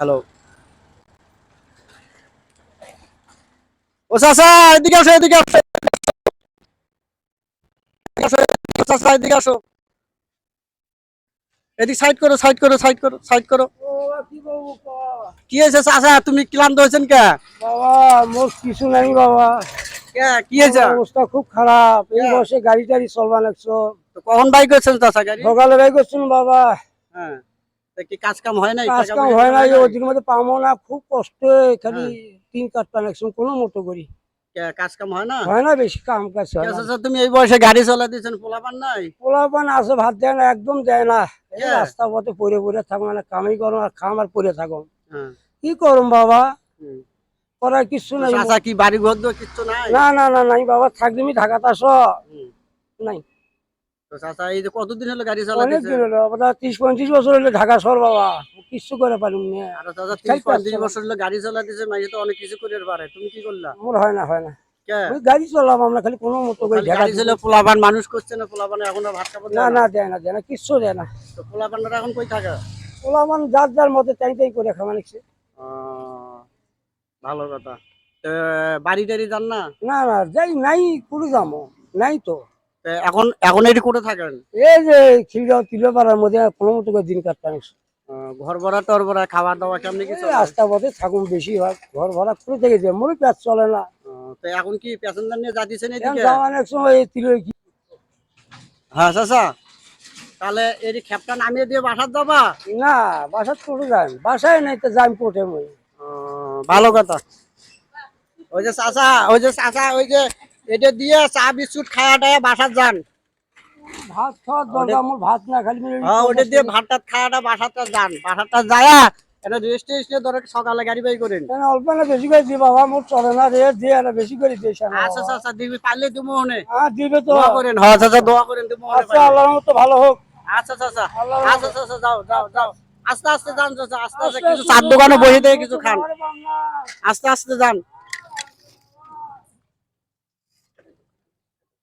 Hello ও চাচা এদিকে আসো এদিকে আসো এদিকে আসো, এদিকে আসো, চাচা এদিকে আসো এদিক সাইড করো সাইড করো সাইড করো সাইড করো কি হয়েছে চাচা তুমি ক্লান্ত হয়েছেন কে? বাবা মোর কিছু নাই বাবা। কে? কি হয়েছে? অবস্থা খুব খারাপ। এই। বয়সে গাড়ি টাড়ি চলবা লাগছো। কখন বাইক করছেন চাচা গাড়ি? সকালে বাই করছেন বাবা। হ্যাঁ। কি কাজ কাম হয় নাই? কাজ কাম হয় না নাই? মধ্যে পাবো না খুব কষ্ট খালি তিন কাঠটা লাগছে কোনো মতো করি। কাজ কাম হয় না? হয় না বেশি কাম কাজ হয় না। তুমি এই বয়সে গাড়ি চালা দিয়েছেন পোলাপান নাই? পোলাপান আছে ভাত দেয় না একদম দেয় না। এই হ্যাঁ। রাস্তা পথে পরে পরে থাকো মানে কামাই করো আর খাম আর পরে থাকো। হ্যাঁ। কি করুম বাবা। করার কিছু নাই। চাচা কি বাড়ি ঘর কিচ্ছু নাই? না না না নাই বাবা থাকলে ঢাকাতে আসো। নাই। তো চাচা এই যে কতদিন হলো গাড়ি চালা অনেক দিয়েছেন দিন হলো বাবা ত্রিশ পঁয়ত্রিশ বছর হলে ঢাকা শহর বাবা কিচ্ছু করে পারুম না। আর চাচা খাই তিরিশ পঁয়ত্রিশ বছর হলো গাড়ি চালা মাঝে তো অনেক কিছু করে পারে। তুমি কি করলা? মোর হয় না হয় না। কে? ওই গাড়ি চলাম আমরা খালি কোনো মতো করে গাড়ি মানুষ করছে না এখনও ভাত না না? দেয় না দেয় না কিচ্ছু দেয় না। তো পোলাপানরা এখন কই থাকে? পোলামান যার যার মতে তাই তাই করে খাওয়া নিচ্ছে। আহ, ভালো কথা। বাড়ি টাড়ি যান না? না না যাই নাই কুড়ি যাব নাই তো। এখন এখন এটি করে থাকেন? এই যে খিলগাঁও তিলপাড়ার মধ্যে কোনো মতো করে দিন কাটতে নিচ্ছে আহ, ঘর ভাড়া টর ভাড়া খাওয়া দাওয়া কেমনি কিছু রাস্তা পথে থাকুন বেশি হয় ঘর ভাড়া করে থেকে যায় মোর পেঁচ চলে না। তো এখন কি প্যাসেঞ্জার নিয়ে যাচ্ছেন এখন এদিকে? যাওয়ার সময় এই তিল কি? হ্যাঁ চাচা তাহলে এই খেপটা নামিয়ে দিয়ে বাসার যাবা? না বাসার টোটো যাই বাসায় নাই তো যাই কোটে মই। ভালো কথা। ওই যে চাচা ওই যে চাচা ওই যে এটা দিয়ে চা বিস্কুট টায়া যান। ভাত খাওয়ার দরকার আমার ভাত না খালি হ্যাঁ ওটা দিয়ে ভাত টাত খাওয়াটা বাসাটা যান। বাসাটা যায়া এটা রেস্ট টেস্টে ধরে সকালে গাড়ি বাই করেন। কেন অল্প না বেশি করে দি বাবা মোর চলে না রে দিয়ে না বেশি করে দিস আচ্ছা চাচা দিবি পারলে তুমি মনে হ্যাঁ দিবে তো। দোয়া করেন হ্যাঁ চাচা দোয়া করেন তুমি মনে আচ্ছা আল্লাহর মতো ভালো হোক। আচ্ছা আচ্ছা যাও যাও যাও। আস্তে আস্তে যান আস্তে আস্তে আস্তে কিছু চার দোকানে বসে কিছু খান। আস্তে আস্তে যান।